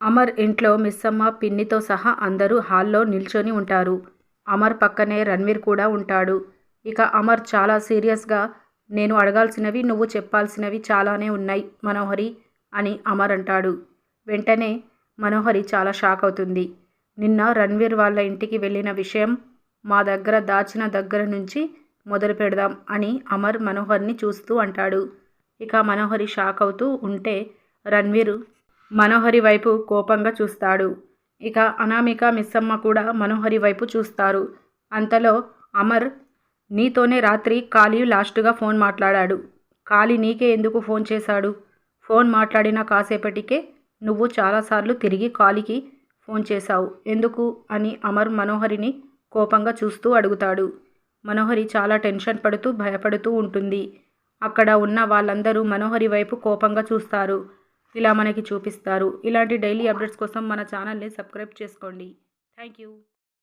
అమర్ ఇంట్లో మిస్సమ్మ పిన్నితో సహా అందరూ హాల్లో నిల్చొని ఉంటారు. అమర్ పక్కనే రణ్వీర్ కూడా ఉంటాడు. ఇక అమర్ చాలా సీరియస్గా నేను అడగాల్సినవి నువ్వు చెప్పాల్సినవి చాలానే ఉన్నాయి మనోహరి అని అమర్ అంటాడు. వెంటనే మనోహరి చాలా షాక్ అవుతుంది. నిన్న రణ్వీర్ వాళ్ళ ఇంటికి వెళ్ళిన విషయం మా దగ్గర దాచిన దగ్గర నుంచి మొదలు పెడదాం అని అమర్ మనోహర్ని చూస్తూ అంటాడు. ఇక మనోహరి షాక్ అవుతూ ఉంటే రణ్వీర్ మనోహరి వైపు కోపంగా చూస్తాడు. ఇక అనామిక మిస్సమ్మ కూడా మనోహరి వైపు చూస్తారు. అంతలో అమర్ నీతోనే రాత్రి కాళీ లాస్ట్గా ఫోన్ మాట్లాడాడు. కాళీ నీకే ఎందుకు ఫోన్ చేశాడు? ఫోన్ మాట్లాడిన కాసేపటికే నువ్వు చాలాసార్లు తిరిగి కాళీకి ఫోన్ చేశావు. ఎందుకు? అని అమర్ మనోహరిని కోపంగా చూస్తూ అడుగుతాడు. మనోహరి చాలా టెన్షన్ పడుతూ భయపడుతూ ఉంటుంది. అక్కడ ఉన్న వాళ్ళందరూ మనోహరి వైపు కోపంగా చూస్తారు. ఇలా మనకి చూపిస్తారు. ఇలాంటి డైలీ అప్డేట్స్ కోసం మన ఛానల్ని సబ్స్క్రైబ్ చేసుకోండి. Thank you